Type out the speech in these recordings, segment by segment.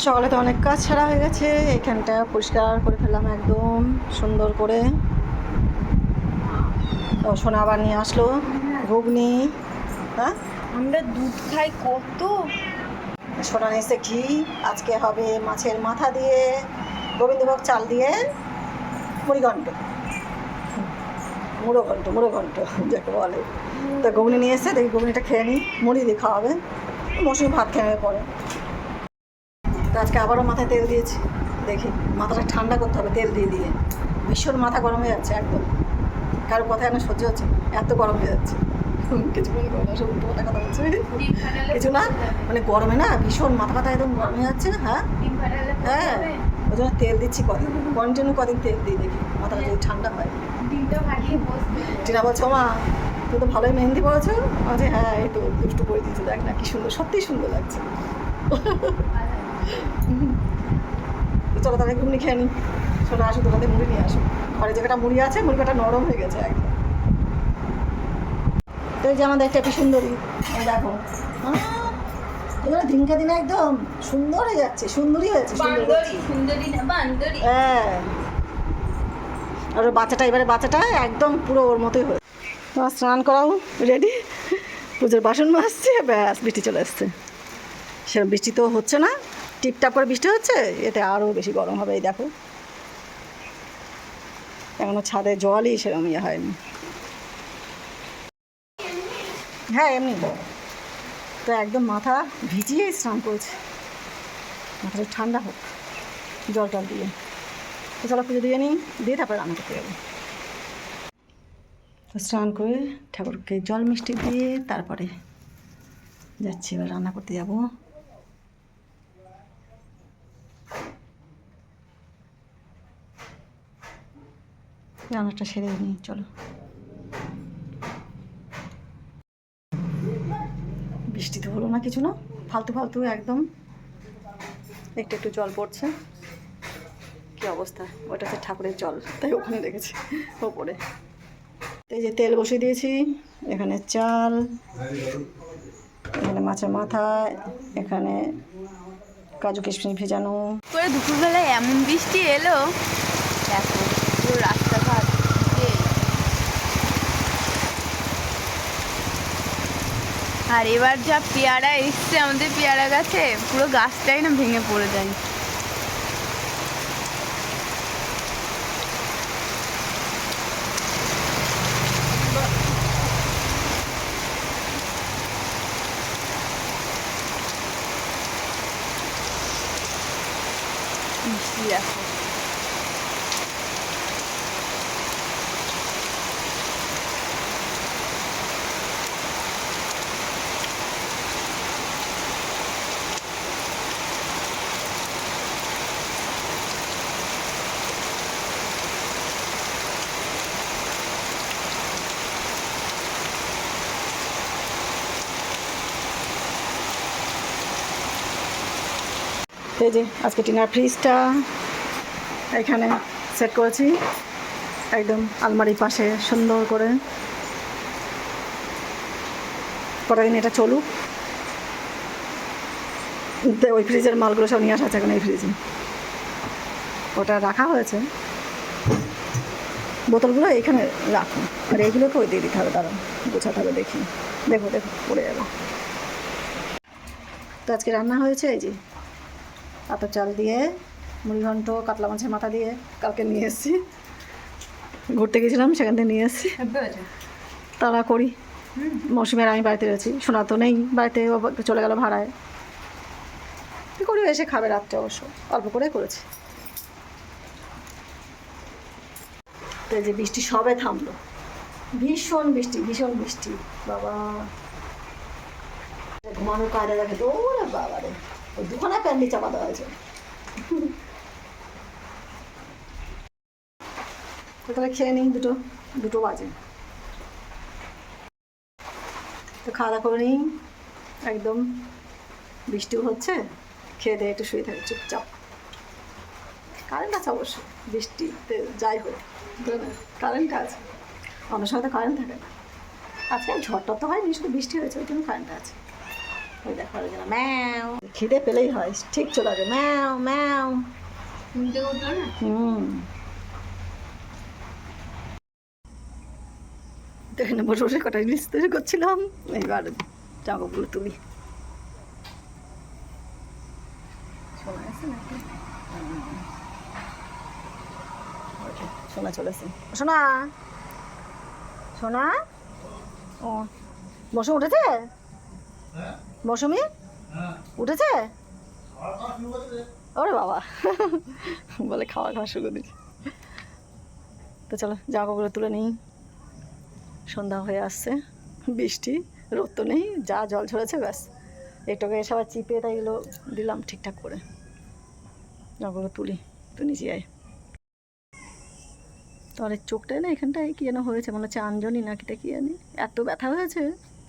সকালে তো অনেক কাজ ছাড়া হয়ে গেছে এখানটা পরিষ্কার করে ফেললাম একদম সুন্দর করে। ও সোনা আবার নিয়ে আসলো ঘুগনি। হ্যাঁ? আমরা দুধ খাই কত? সোনা নিয়েছে ঘি আজকে হবে মাছের মাথা দিয়ে গোবিন্দভোগ চাল দিয়ে মুড়িঘণ্ট। মুড়ো ঘন্ট মুড়ো ঘন্ট যাকে বলে। তো ঘুগনি নিয়ে এসে দেখি ঘুগনিটা খেয়ে নিই মুড়ি দিয়ে খাওয়াবে মৌসুমি ভাত খেয়ে পরে। তো আজকে আবারও মাথায় তেল দিয়েছি। দেখি, মাথাটা ঠান্ডা করতে হবে তেল দিয়ে দিয়ে। ভীষণ মাথা গরম হয়ে যাচ্ছে একদম। কারও কথা না সহ্য হচ্ছে, এত গরম হয়ে যাচ্ছে। কিছু মনে করো না, সব পাল্টা কথা বলছে। কিছু না? মানে গরমে না ভীষণ মাথা ব্যথা একদম গরম হয়ে যাচ্ছে হ্যাঁ? হ্যাঁ ওই জন্য তেল দিচ্ছি কদিন কন্টিনিউ কদিন তেল দিই দেখি, মাথাটা যদি ঠান্ডা হয়। টিনা বলছো মা তুমি তো ভালোই মেহেন্দি পড়েছো। বলছে হ্যাঁ এই তো দুষ্টু করে দিয়েছে, দেখ না কি সুন্দর, সত্যিই সুন্দর লাগছে। চলো তাহলে ঘুমনি খেয়ে নিই শোনো আসো তোমাদের মুড়ি নিয়ে আসো ঘরে জায়গাটা মুড়ি আছে মুড়ি কটা নরম হয়ে গেছে একদম। তো এই যে আমাদের একটা কি সুন্দরী দেখো। এবারে দিনকে দিনে একদম সুন্দর হয়ে যাচ্ছে সুন্দরী হয়েছে। হ্যাঁ। আর বাচ্চাটা এবারে বাচ্চাটা একদম পুরো ওর মতোই হয়ে তোমার স্নান করাও রেডি পুজোর বাসন মাজছে ব্যাস বৃষ্টি চলে আসছে সেরকম বৃষ্টি তো হচ্ছে না। টিপটাপ করে বৃষ্টি হচ্ছে? এতে আরও বেশি গরম হবে, এই দেখো। এখনও ছাদে জলই সেরকম ইয়ে হয়নি। হ্যাঁ এমনি। তো একদম মাথা ভিজিয়ে স্নান করছে। মাথাটা ঠান্ডা হোক, জল টল দিয়ে। তো চলো পুজো দিয়ে নিই, দিয়ে তারপরে রান্না করতে যাব। তো স্নান করে ঠাকুরকে জল মিষ্টি দিয়ে তারপরে যাচ্ছি, এবার রান্না করতে যাব। রান্নাটা সেরে নিই চলো। বৃষ্টি তো হলো না কিছু না, ফালতু ফালতু একদম। একটু একটু জল পড়ছে। কি অবস্থা? ওটা হচ্ছে ঠাকুরের জল, তাই ওখানে রেখেছি, ওপরে। তো যে তেল বসিয়ে দিয়েছি, এখানে চাল, এখানে মাছের মাথা, এখানে কাজু কিশমিশ ভেজানো। দুপুরবেলায় এমন বৃষ্টি এলো? দেখো। পুরো রাস্তাঘাট আর এবার যা পেয়ারা এসছে আমাদের পেয়ারা গাছে, পুরো গাছটাই না ভেঙে পড়ে যায়। মিষ্টি এই যে আজকে টিনার ফ্রিজটা এখানে সেট করেছি। একদম আলমারির পাশে সুন্দর করে। কটা দিন এটা চলুক। ওই ফ্রিজের মালগুলো সব নিয়ে আসা আছে এখন এই ফ্রিজে। ওটা রাখা হয়েছে। বোতলগুলো এখানে রাখো। আর এইগুলোকে ওই দিয়ে দিতে হবে দাঁড়ান গোছাতে হবে, দেখি। দেখো দেখো, পড়ে যাবে। তো আজকে রান্না হয়েছে, এই যে আতর চাল দিয়ে মুড়িঘণ্ট কাতলা মাছের মাথা দিয়ে কালকে নিয়ে এসেছি। ঘুরতে গেছিলাম সেখান থেকে নিয়ে এসেছি। তারা করি। মৌসুমের আমি বাড়িতে রয়েছি। শোনা তো নেই বাড়িতে চলে গেল ভাড়ায়। কী করি এসে খাবে রাত্রে অবশ্য। অল্প করে করেছি। তো যে বৃষ্টি সবে থামলো। ভীষণ বৃষ্টি ভীষণ বৃষ্টি। বাবা। ঘুমানোর কায়দা দেখে তো বাবা রে ওই দুখানা প্যান্ডি চাপা দেওয়া হয়েছে। তাহলে খেয়ে নিই, দুটো দুটো বাজে। তো খাওয়া দাওয়া করে নিই, একদম বৃষ্টিও হচ্ছে, খেয়ে দিয়ে একটু শুয়ে থাকে, চুপচাপ। কারেন্ট আছে অবশ্য, বৃষ্টিতে যাই হোক কারেন্ট আছে। অন্য সময় তো কারেন্ট থাকে না। আজকে ঝড়টা তো হয়নি, শুধু বৃষ্টি হয়েছে, ওই জন্য কারেন্ট আছে। ওই দেখো আরেকজন ম্যাও। খিদে পেলেই হয়, ঠিক চলে আসবে, ম্যাও ম্যাও। হুম। এখানে বসে বসে কটা জিনিস তৈরি করছিলাম এইবার জামাগুলো তুলি। সোনা চলেছে সোনা সোনা? ও বসম উঠেছে? বসমি উঠেছে? ওরে বাবা। বলে খাওয়া খাওয়া শুরু দিচ্ছে। তো চলো জামা কাপড়গুলো তুলে নিই। সন্ধ্যা হয়ে আসছে। বৃষ্টি, রোদ তো নেই, যা জল ঝরেছে, ব্যাস। একটুকে এসে আবার চিপে তাই এগুলো দিলাম ঠিকঠাক করে। জামাগুলো তুলি, তুই নিচে আয়। তাহলে চোখটায় না এখানটায় কি যেন হয়েছে, মনে হচ্ছে আঞ্জনি না কিটা কি জানি। এত ব্যথা হয়েছে,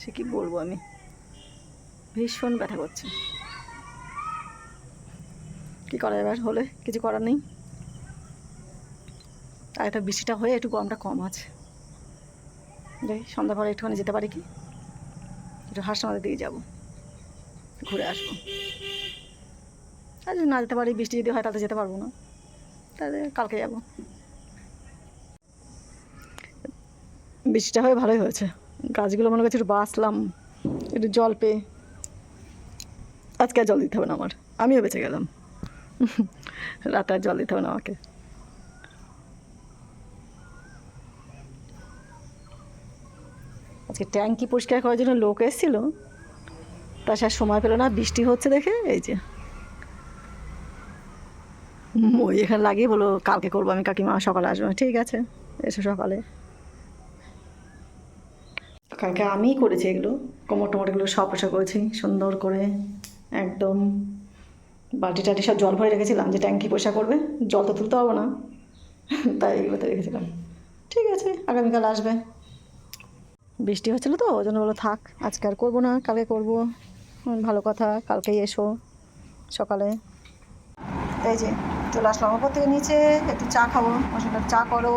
সে কি বলব আমি? ভীষণ ব্যথা করছে। কি করা যাবে হলে কিছু করার নেই। আর এটা বৃষ্টিটা হয়ে একটু গরমটা কম আছে। দেখি সন্ধ্যা পরে একটুখানি যেতে পারি কি? একটু হাসনামাদের দিকে যাব। ঘুরে আসব। আর যদি না যেতে পারি, বৃষ্টি যদি হয়, তাহলে যেতে পারব না। তাহলে কালকে যাব। বৃষ্টিটা হয়ে ভালোই হয়েছে। গাছগুলো মনে করছে একটু বাঁচলাম, একটু জল পেয়ে। আজকে আর জল দিতে হবে না আমার। আমিও বেঁচে গেলাম। রাতে আর জল দিতে হবে না আমাকে। আজকে ট্যাঙ্কি পরিষ্কার করার জন্য লোক এসেছিল। তা সে সময় পেল না, বৃষ্টি হচ্ছে দেখে, এই যে। মই এখানে লাগিয়ে বলো কালকে করব আমি কাকিমা, সকালে আসব ঠিক আছে, এসো সকালে। কালকে আমিই করেছি এগুলো। কোমর টোমর এগুলো সব করেছি, সুন্দর করে। একদম। বালতি টাটি সব জল ভরে রেখেছিলাম যে ট্যাঙ্কি পয়সা করবে? জল তো তুলতে হবে না। তাই এগুলোতে রেখেছিলাম। ঠিক আছে আগামীকাল আসবে। বৃষ্টি হচ্ছিল তো ওই জন্য বলো থাক আজকে আর করব না কালকে করব। ভালো কথা কালকেই এসো সকালে। এই যে চলে আসলাম ওপর থেকে নিচে একটু চা খাব। সঙ্গে চা করো।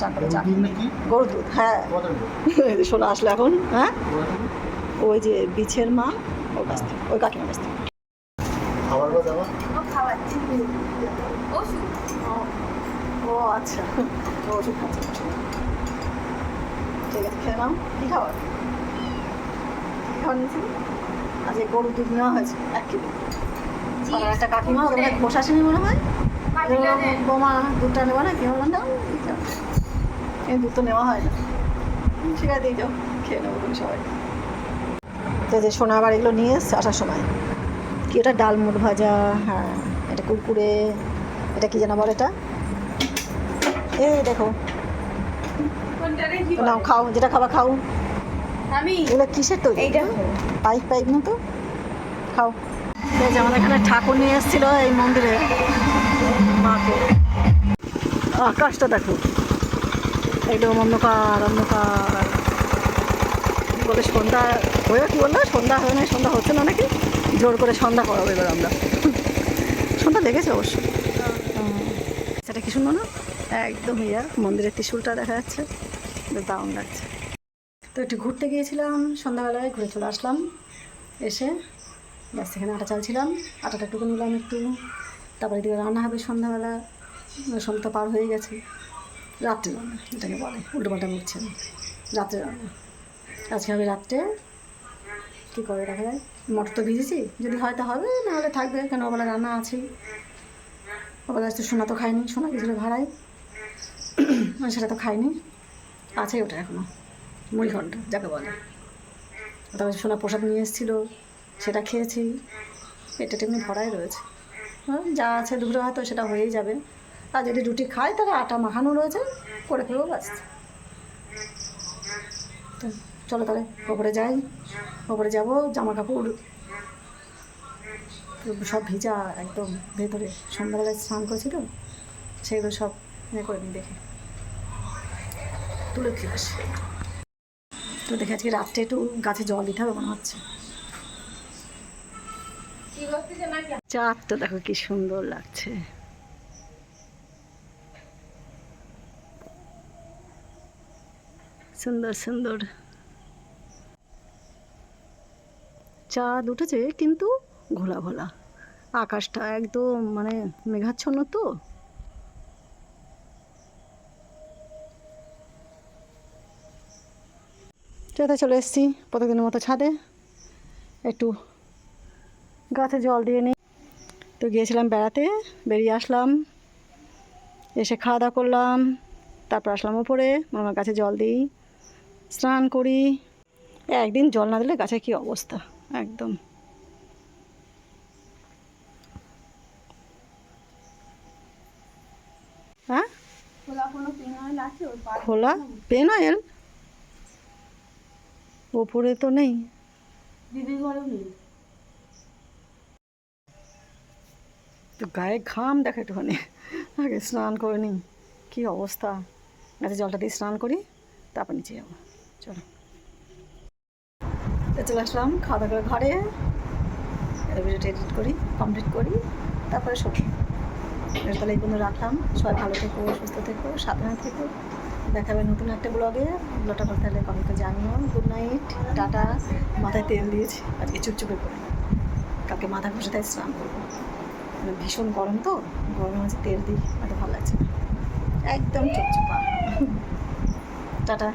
চা করো চা। গরু দুধ হ্যাঁ। শোনা আসলো এখন হ্যাঁ? ওই যে বিছের মা ওর কাছ থেকে ওই কাকিমার কাছ থেকে। খাবার বা দাবার ও আচ্ছা ও ওষুধ খাচ্ছে। ঠিক আছে খেয়ে নাও। কী খাবার? কী খাবার নিয়েছি আজকে গরুর দুধ নেওয়া হয়েছে এক কিলো আর একটা কাকিমা ওদের মনে হয়? মনে হয় বোমা দুধটা নেব না কি বললাম না? এই দুধ তো নেওয়া হয় না। ঠিক আছে দিয়ে যাও খেয়ে নেব সবাই। তো যে সোনা আবার এগুলো নিয়ে এসছে আসার সময়। কি ওটা? ডাল মুট ভাজা হ্যাঁ এটা কুরকুরে এটা কি যেন বলে এটা? এই দেখো। নাও খাও যেটা খাবার খাও। আমি। এগুলো কিসের তৈরি? এইটা পাইপ পাইপ মতো? খাও। এই যে আমাদের এখানে ঠাকুর নিয়ে এসেছিল এই মন্দিরে। মাকে। আকাশটা দেখো। একদম অন্ধকার অন্ধকার। বলে সন্ধ্যা হয়ে কি বলল সন্ধ্যা হয় না সন্ধ্যা হচ্ছে না নাকি? জোর করে সন্ধ্যা করাবো এবার আমরা। সন্ধ্যা লেগেছে অবশ্য। সেটা কি শুনব না? একদম ইয়া, মন্দিরের ত্রিশুলটা দেখা যাচ্ছে। দারুণ লাগছে। তো একটু ঘুরতে গিয়েছিলাম, সন্ধ্যাবেলায় ঘুরে চলে আসলাম। এসে ব্যাস সেখানে আটা চালছিলাম। আটাটা একটু নিলাম একটু। তারপরে এদিকে রান্না হবে সন্ধ্যাবেলা। সন্ধ্যা পার হয়ে গেছে। রাত্রে রান্না, এটাকে বলে উল্টো পাল্টা বলছেন রাত্রে রান্না। আজকে হবে রাত্রে কী করে দেখা যায়? মটর তো ভিজেছি যদি হয়তো হবে নাহলে থাকবে কেন ওবেলা রান্না আছেই। ওবেলা তো সোনা তো খাইনি সোনা গেছিল ভাড়ায়। সেটা তো খাইনি আছে ওটা এখনও মুড়ি ঘন্ট যাকে বলে। তারপরে সোনা প্রসাদ নিয়ে এসেছিল সেটা খেয়েছি। পেটে টেমনি ভরাই রয়েছে। হ্যাঁ, যা আছে দুপুরে হয়তো সেটা হয়েই যাবে। আর যদি রুটি খাই তাহলে আটা মাখানো রয়েছে করে ফেলব তো চলো তাহলে ওপরে যাই। ওপরে যাব জামা কাপড় সব ভিজা একদম ভেতরে। সন্ধ্যাবেলায় স্নান করেছি তো সেগুলো সব ইয়ে করে নিই দেখে। তুলে ফিরে আসি। তো দেখে আজকে রাত্রে একটু গাছে জল দিতে হবে মনে হচ্ছে। চাঁদটা দেখো কি সুন্দর লাগছে। সুন্দর সুন্দর। চাঁদ উঠেছে কিন্তু ঘোলা ঘোলা। আকাশটা একদম মানে মেঘাচ্ছন্ন তো। ছাদে চলে এসেছি প্রতিদিনের মতো ছাদে। একটু গাছে জল দিয়ে নিই। তো গিয়েছিলাম বেড়াতে, বেরিয়ে আসলাম। এসে খাওয়া দাওয়া করলাম, তারপর আসলাম ওপরে, মামার গাছে জল দিই, স্নান করি। একদিন জল না দিলে গাছের কী অবস্থা? একদম। হ্যাঁ? খোলা পেন অয়েল ওপরে তো নেই। তো গায়ে ঘাম দেখা একটুখানি। আগে স্নান করে নিই। কী অবস্থা? গাছে জলটা দিয়ে স্নান করি তারপর নিচে যাব। চলো। চলে আসলাম, খাওয়া দাওয়া করে ঘরে। ভিডিওটা এডিট করি কমপ্লিট করি, তারপরে শোবো। তাহলে এই পর্যন্ত রাখলাম। সবাই ভালো থেকো, সুস্থ থেকো, সাবধানে থেকো। দেখাবে নতুন একটা ব্লগে ব্লগটা করতে হলে কমেন্টে জানিও। Good night tata. মাথায় তেল দিয়েছি আজকে চুপচুপে করে। কালকে মাথা ঘষে তাই স্নান করব। মানে ভীষণ গরম তো গরমের মাঝে তেল দিই, এত ভালো লাগছে একদম চুপচুপা। টাটা।